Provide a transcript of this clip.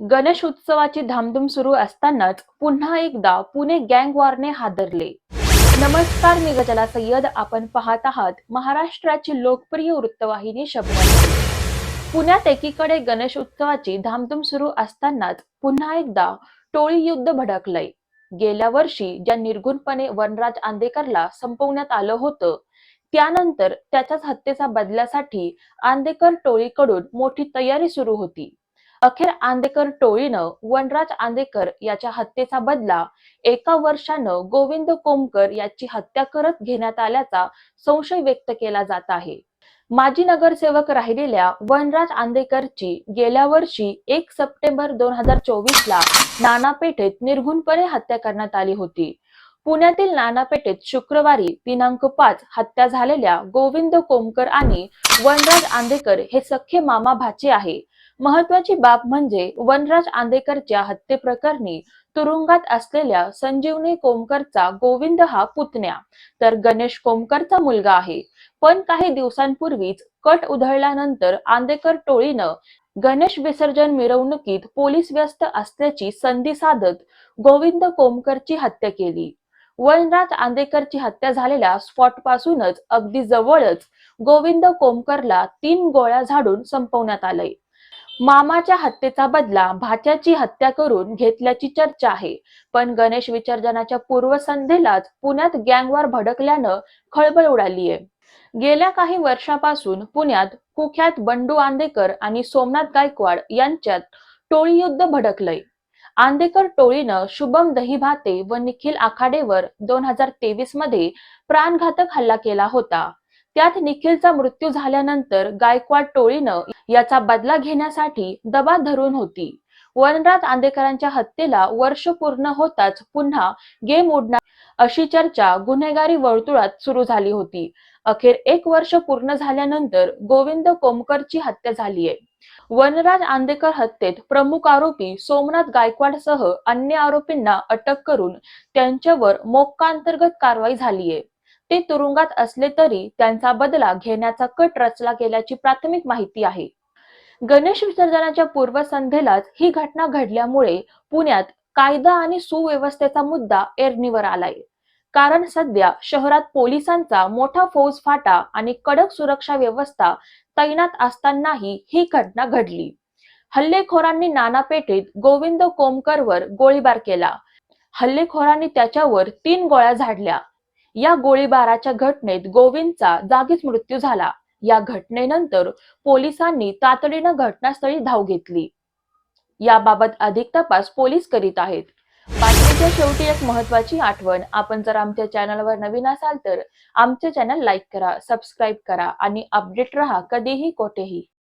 गणेश उत्सवाची धामधूम सुरू असतानाच पुन्हा एकदा पुणे गँग वॉरने हादरले. नमस्कार मी गजला सय्यद. आपण पाहत आहात महाराष्ट्राची लोकप्रिय वृत्तवाहिनी शब्द पुण्यात एकीकडे गणेश उत्सवाची धामधूम सुरू असतानाच पुन्हा एकदा टोळी युद्ध भडकलंय. गेल्या वर्षी ज्या निर्गुणपणे वनराज आंदेकरला संपवण्यात आलं होतं त्यानंतर त्याच्याच हत्येचा बदल्यासाठी आंदेकर टोळीकडून मोठी तयारी सुरू होती. अखेर आंदेकर टोळीनं वनराज आंदेकर याच्या हत्येचा बदला एका वर्षानं गोविंद कोमकर याची हत्या करत घेण्यात आल्याचा संशय व्यक्त केला जात आहे. माजी नगरसेवक राहिलेल्या वनराज आंदेकरची गेल्या वर्षी एक सप्टेंबर दोन हजार चोवीस ला नानापेठेत निर्घुणपणे हत्या करण्यात आली होती. पुण्यातील नानापेठेत शुक्रवारी दिनांक पाच हत्या झालेल्या गोविंद कोमकर आणि वनराज आंदेकर हे सख्खे मामा भाचे आहे. महत्वाची बाब म्हणजे वनराज आंदेकरच्या हत्येप्रकरणी तुरुंगात असलेल्या संजीवनी कोमकरचा गोविंद हा पुतण्या. तर गणेश कोमकरचा मुलगा आहे. पण काही दिवसांपूर्वीच कट उधळल्यानंतर आंदेकर टोळीनं गणेश विसर्जन मिरवणुकीत पोलीस व्यस्त असल्याची संधी साधत गोविंद कोमकरची हत्या केली. वनराज आंदेकरची हत्या झालेल्या स्पॉट पासूनच अगदी जवळच गोविंद कोमकरला तीन गोळ्या झाडून संपवण्यात आलंय. मामाच्या हत्येचा बदला भाच्याची हत्या करून घेतल्याची चर्चा आहे. पण गणेश विसर्जनाच्या पूर्वसंध्येलाच पुण्यात गँगवार भडकल्यानं खळबळ उडालीये. गेल्या काही वर्षापासून पुण्यात कुख्यात बंडू आंदेकर आणि सोमनाथ गायकवाड यांच्यात टोळी युद्ध भडकलंय. आंदेकर टोळीनं शुभम दहीभाते व निखिल आखाडेवर दोन हजार तेवीसमध्ये प्राणघातक हल्ला केला होता. त्यात निखिलचा मृत्यू झाल्यानंतर गायकवाड टोळीनं याचा बदला घेण्यासाठी दबा धरून होती. वनराज आंदेकरांच्या हत्येला वर्ष पूर्ण होताच पुन्हा गेम उडणार अशी चर्चा गुन्हेगारी वर्तुळात सुरू झाली होती. अखेर एक वर्ष पूर्ण झाल्यानंतर गोविंद कोमकरची हत्या झालीये. वनराज आंदेकर हत्येत प्रमुख आरोपी सोमनाथ गायकवाड सह अन्य आरोपींना अटक करून त्यांच्यावर मोक्का अंतर्गत कारवाई झालीय. ते तुरुंगात असले तरी त्यांचा बदला घेण्याचा कट रचला गेल्याची प्राथमिक माहिती आहे. गणेश विसर्जनाच्या पूर्वसंध्येलाच ही घटना घडल्यामुळे पुण्यात कायदा आणि सुव्यवस्थेचा मुद्दा एरणीवर आलाय. कारण सध्या शहरात पोलिसांचा मोठा फौजफाटा आणि कडक सुरक्षा व्यवस्था तैनात असतानाही ही घटना घडली. हल्लेखोरांनी नानापेठेत गोविंद कोमकरवर गोळीबार केला. हल्लेखोरांनी त्याच्यावर तीन गोळ्या झाडल्या. या गोळीबाराच्या घटनेत गोविंदचा जागीच मृत्यू झाला. या घटनेनंतर पोलिसांनी तातडीनं घटनास्थळी धाव घेतली. याबाबत अधिक तपास पोलीस करीत आहेत. बातमीच्या शेवटी एक महत्वाची आठवण आपण जर आमच्या चॅनलवर नवीन असाल तर आमचे चॅनल लाईक करा सबस्क्राईब करा आणि अपडेट रहा कधीही कोठेही.